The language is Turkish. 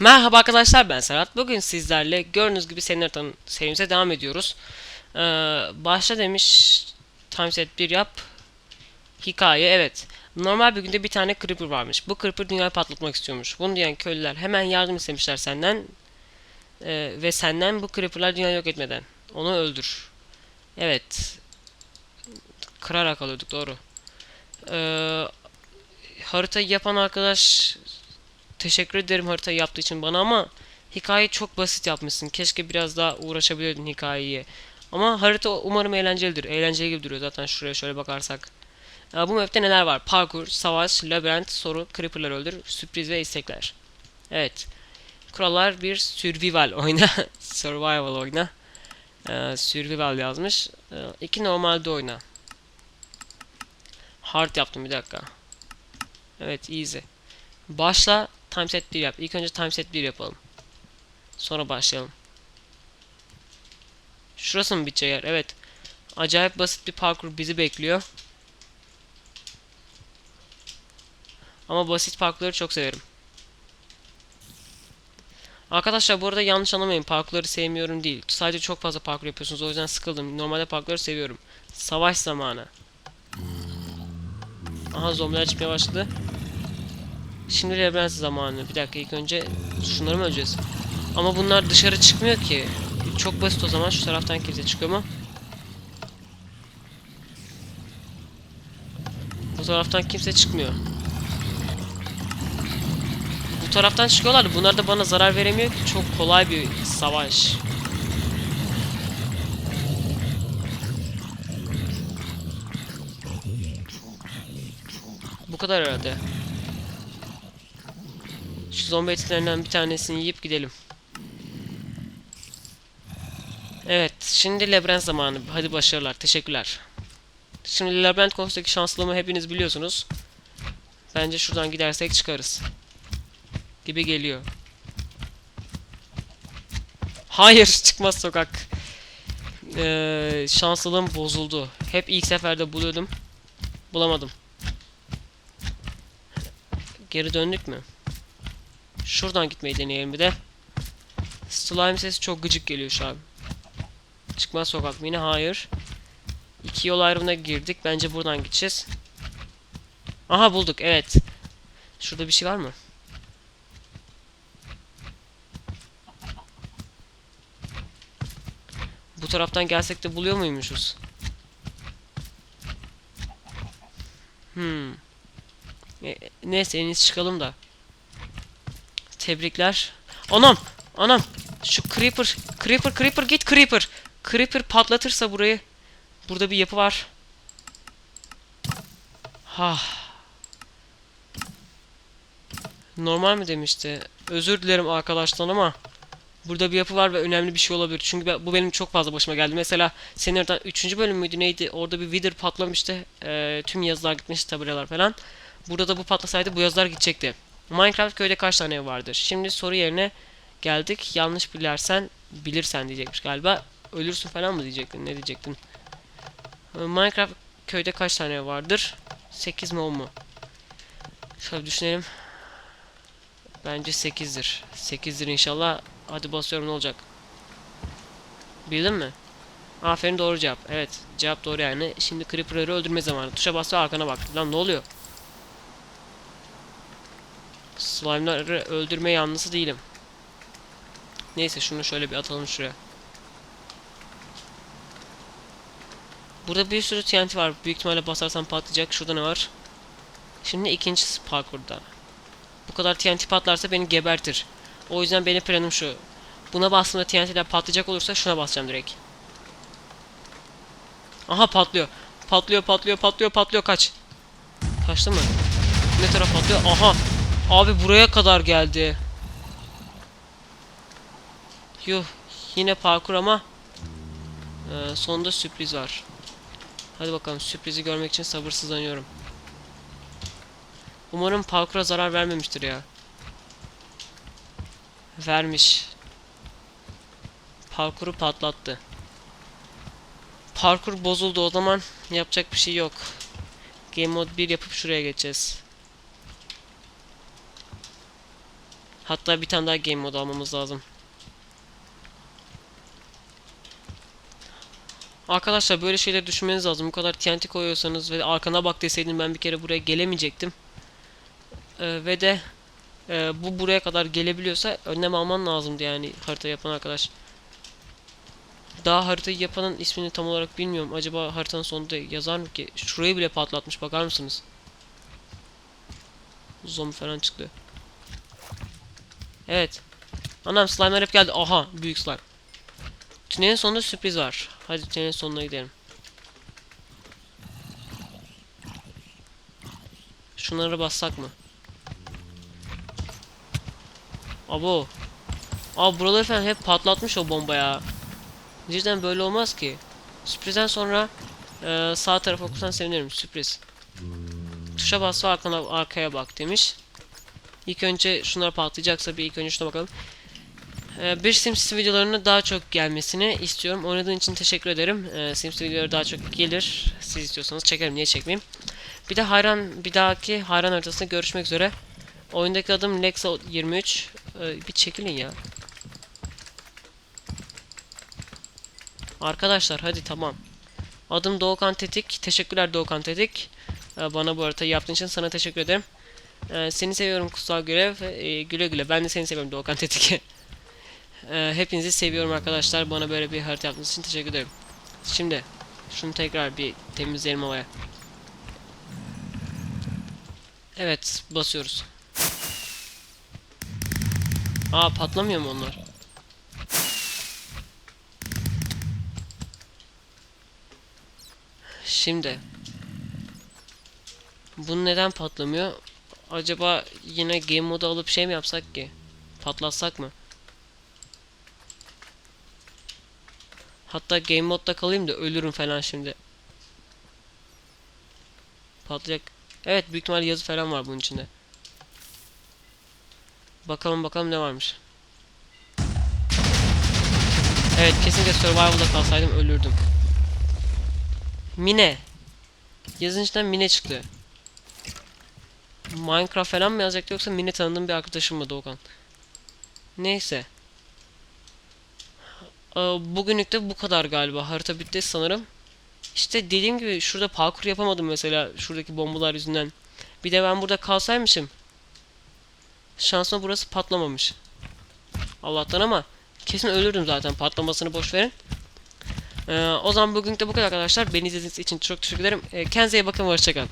Merhaba arkadaşlar ben Serhat. Bugün sizlerle gördüğünüz gibi senin haritanın serimize devam ediyoruz. Ee, başla demiş timeset 1 yap. Hikaye evet. Normal bir günde bir tane creeper varmış. Bu creeper dünyayı patlatmak istiyormuş. Bunu diyen köylüler hemen yardım istemişler senden. Ee, ve senden bu creeperlar dünyayı yok etmeden. Onu öldür. Evet. Kırarak alıyorduk doğru. Ee, haritayı yapan arkadaş teşekkür ederim haritayı yaptığı için bana ama hikayeyi çok basit yapmışsın. Keşke biraz daha uğraşabilirdin hikayeye. Ama harita umarım eğlencelidir. Eğlenceli gibi duruyor zaten şuraya şöyle bakarsak. Bu map'te neler var? Parkur, savaş, labirent, soru, creeper'lar öldür, sürpriz ve istekler. Evet. Kurallar bir survival oyna. Survival oyna. Ee, survival yazmış. Ee, iki normalde oyna. Hard yaptım bir dakika. Evet easy. Başla timeset 1 yap. İlk önce timeset 1 yapalım. Sonra başlayalım. Şurası mı bitecek yer? Evet. Acayip basit bir parkur bizi bekliyor. Ama basit parkurları çok severim. Arkadaşlar bu arada yanlış anlamayın. Parkurları sevmiyorum değil. Sadece çok fazla parkur yapıyorsunuz. O yüzden sıkıldım. Normalde parkurları seviyorum. Savaş zamanı. Aha zombiler çıkmaya başladı. Şimdi labirent zamanı. Bir dakika ilk önce şunları mı öleceğiz? Ama bunlar dışarı çıkmıyor ki. Çok basit o zaman. Şu taraftan kimse çıkıyor mu? Bu taraftan kimse çıkmıyor. Bu taraftan çıkıyorlar. Bunlar da bana zarar veremiyor ki. Çok kolay bir savaş. Bu kadar herhalde. Şu zombi etlerinden bir tanesini yiyip gidelim. Evet, şimdi labirent zamanı. Hadi başarılar. Teşekkürler. Şimdi labirent konusundaki şanslılığımı hepiniz biliyorsunuz. Bence şuradan gidersek çıkarız. Gibi geliyor. Hayır, çıkmaz sokak. Ee, şanslılığım bozuldu. Hep ilk seferde buluyordum. Bulamadım. Geri döndük mü? Şuradan gitmeyi deneyelim bir de. Slime sesi çok gıcık geliyor şu an. Çıkmaz sokak mı yine? Hayır. İki yol ayrımına girdik. Bence buradan gideceğiz. Aha bulduk. Evet. Şurada bir şey var mı? Bu taraftan gelsek de buluyor muymuşuz? Hmm. E, neyse en iyisi çıkalım da. Tebrikler. Anam! Anam! Şu Creeper, Creeper, Creeper git Creeper. Creeper patlatırsa burayı. Burada bir yapı var. Ha. Normal mi demişti? Özür dilerim arkadaşlar ama burada bir yapı var ve önemli bir şey olabilir. Çünkü ben- bu benim çok fazla başıma geldi. Mesela senin oradan 3. bölüm müydü neydi? Orada bir Wither patlamıştı. Ee, tüm yazılar gitmişti tabelalar falan. Burada da bu patlasaydı bu yazılar gidecekti. Minecraft köyde kaç tane ev vardır? Şimdi soru yerine geldik. Yanlış bilersen bilirsen diyecekmiş galiba. Ölürsün falan mı diyecektin? Ne diyecektin? Ee, Minecraft köyde kaç tane ev vardır? 8 mi 10 mu? Şöyle düşünelim. Bence 8'dir. 8'dir inşallah. Hadi basıyorum ne olacak? Bildin mi? Aferin doğru cevap. Evet cevap doğru yani. Şimdi Creeper'ları öldürme zamanı. Tuşa bas ve arkana bak. Lan ne oluyor? Slime'ları öldürme yanlısı değilim. Neyse şunu şöyle bir atalım şuraya. Burada bir sürü TNT var. Büyük ihtimalle basarsam patlayacak. Şurada ne var? Şimdi ikinci parkurda. Bu kadar TNT patlarsa beni gebertir. O yüzden benim planım şu. Buna bastığımda TNT'ler patlayacak olursa şuna basacağım direkt. Aha patlıyor. Patlıyor patlıyor patlıyor patlıyor kaç. Kaçtı mı? Ne taraf patlıyor? Aha. Abi buraya kadar geldi. Yuh. Yine parkur ama ee, sonunda sürpriz var. Hadi bakalım sürprizi görmek için sabırsızlanıyorum. Umarım parkura zarar vermemiştir ya. Vermiş. Parkuru patlattı. Parkur bozuldu o zaman yapacak bir şey yok. Game mode 1 yapıp şuraya geçeceğiz. Hatta bir tane daha game modu almamız lazım. Arkadaşlar böyle şeyleri düşünmeniz lazım. Bu kadar TNT koyuyorsanız ve arkana bak deseydin ben bir kere buraya gelemeyecektim. Ee, ve de e, bu buraya kadar gelebiliyorsa önlem alman lazımdı yani harita yapan arkadaş. Daha haritayı yapanın ismini tam olarak bilmiyorum. Acaba haritanın sonunda yazar mı ki? Şurayı bile patlatmış bakar mısınız? Zombi falan çıktı. Evet. Anam slime'lar hep geldi. Aha büyük slime. Tünelin sonunda sürpriz var. Hadi tünelin sonuna gidelim. Şunları bassak mı? Abo. Abi buraları falan hep patlatmış o bomba ya. Cidden böyle olmaz ki. Sürprizden sonra e, sağ tarafa okursan sevinirim. Sürpriz. Tuşa bas ve arkana, arkaya bak demiş. İlk önce şunlar patlayacaksa bir ilk önce şuna bakalım. Ee, bir SimCity videolarının daha çok gelmesini istiyorum. Oynadığın için teşekkür ederim. Ee, SimCity videoları daha çok gelir. Siz istiyorsanız çekerim. Niye çekmeyeyim? Bir de hayran bir dahaki hayran haritasında görüşmek üzere. Oyundaki adım Lexa 23. Ee, bir çekilin ya. Arkadaşlar hadi tamam. Adım Doğukan Tetik. Teşekkürler Doğukan Tetik. Ee, bana bu haritayı yaptığın için sana teşekkür ederim. Ee, seni seviyorum kutsal görev. Ee, güle güle. Ben de seni seviyorum Doğukan Tetik. Ee, hepinizi seviyorum arkadaşlar. Bana böyle bir harita yaptığınız için teşekkür ederim. Şimdi şunu tekrar bir temizleyelim havaya. Evet basıyoruz. Aa patlamıyor mu onlar? Şimdi bu neden patlamıyor? Acaba yine game modu alıp şey mi yapsak ki? Patlatsak mı? Hatta game modda kalayım da ölürüm falan şimdi. Patlayacak. Evet büyük ihtimalle yazı falan var bunun içinde. Bakalım bakalım ne varmış. Evet kesinlikle survival'da kalsaydım ölürdüm. Mine. Yazın içinden Mine çıktı. Minecraft falan mı yazacaktı yoksa Mine tanıdığım bir arkadaşım mı Doğukan? Neyse. Ee, Bugünlük de bu kadar galiba. Harita bitti sanırım. İşte dediğim gibi şurada parkur yapamadım mesela şuradaki bombalar yüzünden. Bir de ben burada kalsaymışım. Şansıma burası patlamamış. Allah'tan ama kesin ölürdüm zaten patlamasını boş verin. Ee, o zaman bugünlük de bu kadar arkadaşlar. Beni izlediğiniz için çok teşekkür ederim. Ee, kendinize iyi bakın hoşçakalın.